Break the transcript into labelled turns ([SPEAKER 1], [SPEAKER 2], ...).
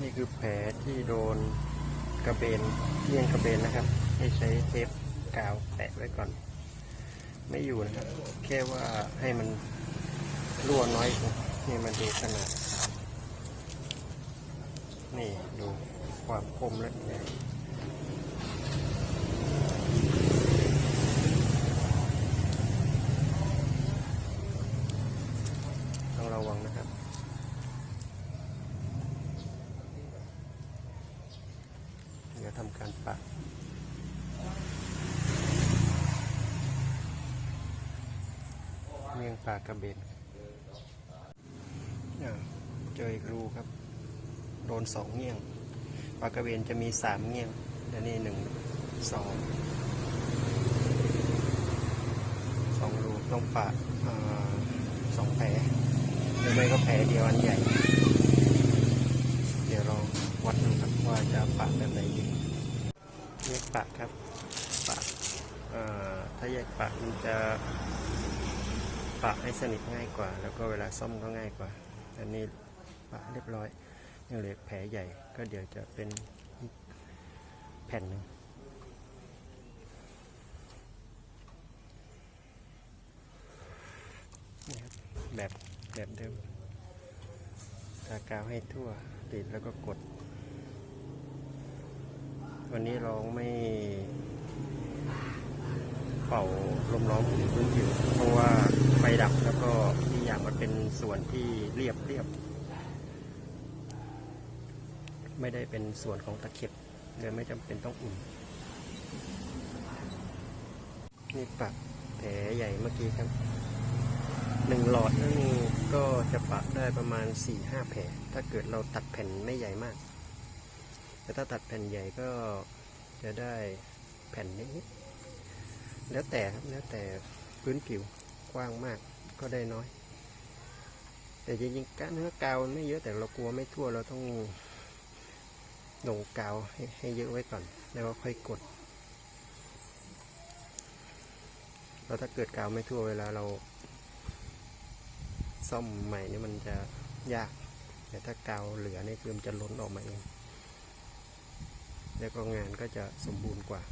[SPEAKER 1] นี่คือแผลที่โดนกระเบนเลี่ยงกระเบนนะครับ ให้ใช้เทปกาวแปะไว้ก่อน ไม่อยู่นะครับ แค่ว่าให้มันรั่วน้อยลงนี่มันดูขนาด นี่ดูความคมและใหญ่ต้องระวังนะครับ เดี๋ยวทำการปะเมียงปลากระเบนเจออีกรูครับ โดนสองเงี้ยงปลากระเบนจะมีสามเงี้ยงและนี่หนึ่งสองสองรูต้องปะสองแผลหรือไม่ก็แผลเดียวอันใหญ่ ลองวัดดูครับว่าจะปะแบบไหนดีแยกปะครับปะถ้าแยกปะมันจะปะให้สนิทง่ายกว่า แล้วก็เวลาซ่อมก็ง่ายกว่าอันนี้ปะเรียบร้อยยังเหลือแผลใหญ่ก็เดี๋ยวจะเป็นแผ่นหนึ่งแบบแบบเดิมทากาวให้ทั่ว ติดแล้วก็กด วันนี้เราไม่ เป่าลมร้อนถึงพื้นผิวเพราะว่าไฟดับแล้วก็ที่อย่างมันเป็นส่วนที่เรียบเรียบ ไม่ได้เป็นส่วนของตะเข็บเลยไม่จำเป็นต้องอุ่นนี่ปักแผลใหญ่เมื่อกี้ครับ หนึ่งหลอดนั่นก็จะปักได้ประมาณ4ี่ห้าแผลถ้าเกิดเราตัดแผ่นไม่ใหญ่มาก แต่ถ้าตัดแผ่นใหญ่ก็จะได้แผ่นนิดๆแล้วแต่ครับแล้วแต่พื้นผิวกว้างมากก็ได้น้อย แต่จริงๆกะเนื้อกาวไม่เยอะแต่เรากลัวไม่ทั่วเราต้องลงกาวให้ให้เยอะไว้ก่อน แล้วก็ค่อยกดแล้วถ้าเกิดกาวไม่ทั่วเวลาเรา ซ่อมใหม่นี่มันจะยาก แต่ถ้ากาวเหลือนี่คือมันจะล้นออกมาเอง แล้วก็งานก็จะสมบูรณ์กว่า